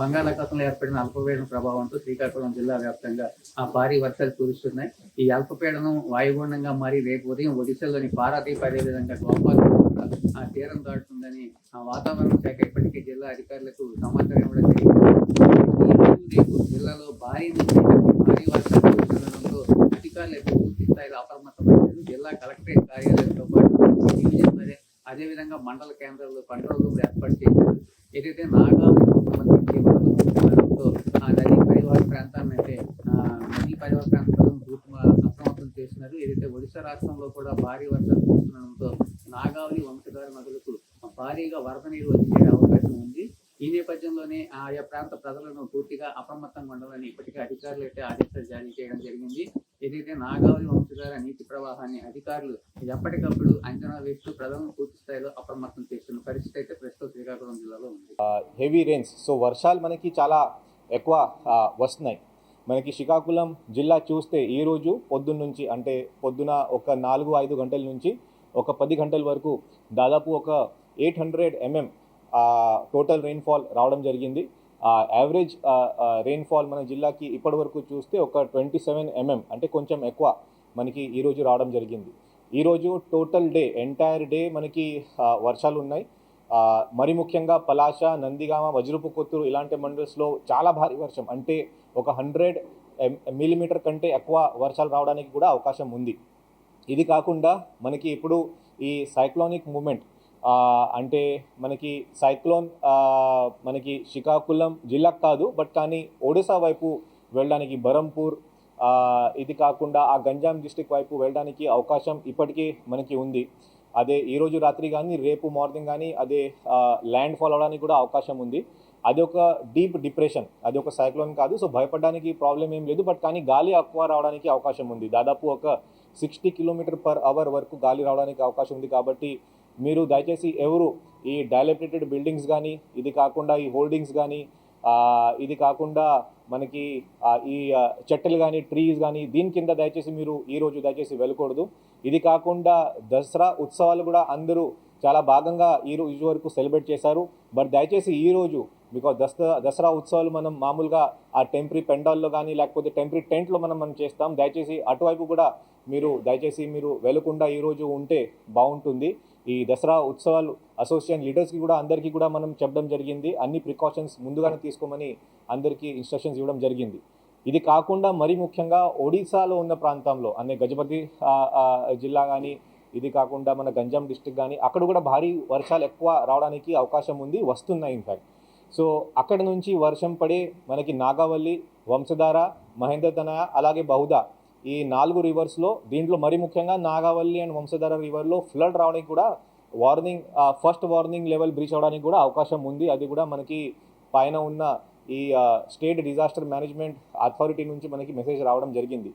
బంగాళాఖాతంలో ఏర్పడిన అల్పపీడన ప్రభావంతో శ్రీకాకుళం జిల్లా వ్యాప్తంగా ఆ భారీ వర్షాలు కురుస్తున్నాయి. ఈ అల్పపీడనం వాయుగుండంగా మారి రేపు ఉదయం ఒడిశాలోని పారాదీప్ అదేవిధంగా గోపాల్ ఆ తీరం దాటుతుందని ఆ వాతావరణ శాఖ ఇప్పటికే జిల్లా అధికారులకు సమాచారం ఇవ్వడం జరిగింది. రేపు జిల్లాలో భారీ నుంచి భారీ వర్షాలు కురుస్తుండడంతో అధికారులు పూర్తి స్థాయిలో అప్రమత్తమయ్యారు. జిల్లా కలెక్టరేట్ కార్యాలయంతో పాటు డివిజన్ అదేవిధంగా మండల కేంద్రాల్లో కంట్రోల్ రూమ్ ఏర్పాటు చేశారు. ఏదైతే నాగా సంబంధించి వరదలు ఉండడంతో ఆ నదీ పరివాహక ప్రాంతాన్ని అయితే ఆ, నదీ పరివాహక ప్రాంత ప్రజలను పూర్తి అప్రమత్తం చేస్తున్నారు ఏదైతే ఒడిశా రాష్ట్రంలో కూడా భారీ వర్షాలు కురుస్తుండడంతో నాగావళి వంశధార నదులకు భారీగా వరద నీరు వచ్చే అవకాశం ఉంది. ఈ నేపథ్యంలోనే ఆయా ప్రాంత ప్రజలను పూర్తిగా అప్రమత్తంగా ఉండాలని ఇప్పటికే అధికారులు అయితే ఆదేశాలు జారీ చేయడం జరిగింది. ఏదైతే నాగావళి వంశధార నీటి ప్రవాహాన్ని అధికారులు ఎప్పటికప్పుడు అంచనా వేస్తూ ప్రజలను పూర్తి స్థాయిలో అప్రమత్తం చేస్తున్న పరిస్థితి అయితే ప్రస్తుతం శ్రీకాకుళం జిల్లాలో ఉంది. హెవీ రెయిన్స్ సో వర్షాలు మనకి చాలా ఎక్కువ వస్తున్నాయి. మనకి శ్రీకాకుళం జిల్లా చూస్తే ఈరోజు పొద్దున్న నుంచి అంటే పొద్దున ఒక నాలుగు ఐదు గంటల నుంచి ఒక పది గంటల వరకు దాదాపు ఒక eight hundred MM total rainfall రావడం జరిగింది. యావరేజ్ రెయిన్ఫాల్ మన జిల్లాకి ఇప్పటి వరకు చూస్తే ఒక ట్వంటీ సెవెన్ ఎంఎం అంటే కొంచెం ఎక్కువ మనకి ఈరోజు రావడం జరిగింది. ఈరోజు టోటల్ డే ఎంటైర్ డే మనకి వర్షాలు ఉన్నాయి. మరి ముఖ్యంగా పలాస నందిగామ వజ్రపు కొత్తూరు ఇలాంటి మండల్స్లో చాలా భారీ వర్షం. అంటే ఒక హండ్రెడ్ మిల్లీమీటర్ కంటే ఎక్కువ వర్షాలు రావడానికి కూడా అవకాశం ఉంది. ఇది కాకుండా మనకి ఇప్పుడు ఈ సైక్లోనిక్ మూమెంట్ అంటే మనకి సైక్లోన్ మనకి శ్రీకాకుళం జిల్లాకు కాదు బట్ కానీ ఒడిశా వైపు వెళ్ళడానికి బరంపూర్ ఇది కాకుండా ఆ గంజాం డిస్టిక్ వైపు వెళ్ళడానికి అవకాశం ఇప్పటికీ మనకి ఉంది. అదే ఈరోజు రాత్రి కానీ రేపు మార్నింగ్ కానీ అదే ల్యాండ్ ఫాల్ అవడానికి కూడా అవకాశం ఉంది. అది ఒక డీప్ డిప్రెషన్. అది ఒక సైక్లోన్ కాదు. సో భయపడడానికి ప్రాబ్లం ఏం లేదు. బట్ కానీ గాలి ఎక్కువ రావడానికి అవకాశం ఉంది. దాదాపు ఒక సిక్స్టీ కిలోమీటర్ పర్ అవర్ వరకు గాలి రావడానికి అవకాశం ఉంది కాబట్టి మీరు దయచేసి ఎవరు ఈ డైలెప్టెడ్ బిల్డింగ్స్ కానీ ఇది కాకుండా ఈ హోల్డింగ్స్ కానీ ఇది కాకుండా మనకి ఈ చెట్టలు కానీ ట్రీస్ కానీ దీని కింద దయచేసి మీరు ఈరోజు దయచేసి వెళ్ళకూడదు. ఇది కాకుండా దసరా ఉత్సవాలు కూడా అందరూ చాలా భాగంగా ఈ రోజు వరకు సెలబ్రేట్ చేశారు. బట్ దయచేసి ఈ రోజు బికాజ్ దసరా దసరా ఉత్సవాలు మనం మామూలుగా ఆ టెంపరీ పెండాల్లో కానీ లేకపోతే టెంపరీ టెంట్లో మనం మనం చేస్తాం. దయచేసి అటువైపు కూడా మీరు దయచేసి మీరు వెళ్ళకుండా ఈరోజు ఉంటే బాగుంటుంది. ఈ దసరా ఉత్సవాలు అసోసియేషన్ లీడర్స్కి కూడా అందరికీ కూడా మనం చెప్పడం జరిగింది. అన్ని ప్రికాషన్స్ ముందుగానే తీసుకోమని అందరికీ ఇన్స్ట్రక్షన్స్ ఇవ్వడం జరిగింది. ఇది కాకుండా మరి ముఖ్యంగా ఒడిశాలో ఉన్న ప్రాంతంలో అనే గజపతి జిల్లా కానీ ఇది కాకుండా మన గంజాం డిస్టిక్ కానీ అక్కడ కూడా భారీ వర్షాలు ఎక్కువ రావడానికి అవకాశం ఉంది వస్తున్నాయి ఇన్ఫ్యాక్ట్ సో అక్కడ నుంచి వర్షం పడే మనకి నాగావల్లి వంశధార మహేంద్రతనయ అలాగే బహుదా ఈ నాలుగు రివర్స్లో దీంట్లో మరి ముఖ్యంగా నాగావల్లి అండ్ వంశధార రివర్లో ఫ్లడ్ రావడానికి కూడా warning first warning level breach అవడానికి కూడా అవకాశం ఉంది. అది కూడా మనకి పైన ఉన్న ఈ స్టేట్ డిజాస్టర్ మేనేజ్మెంట్ అథారిటీ నుంచి మనకి మెసేజ్ రావడం జరిగింది.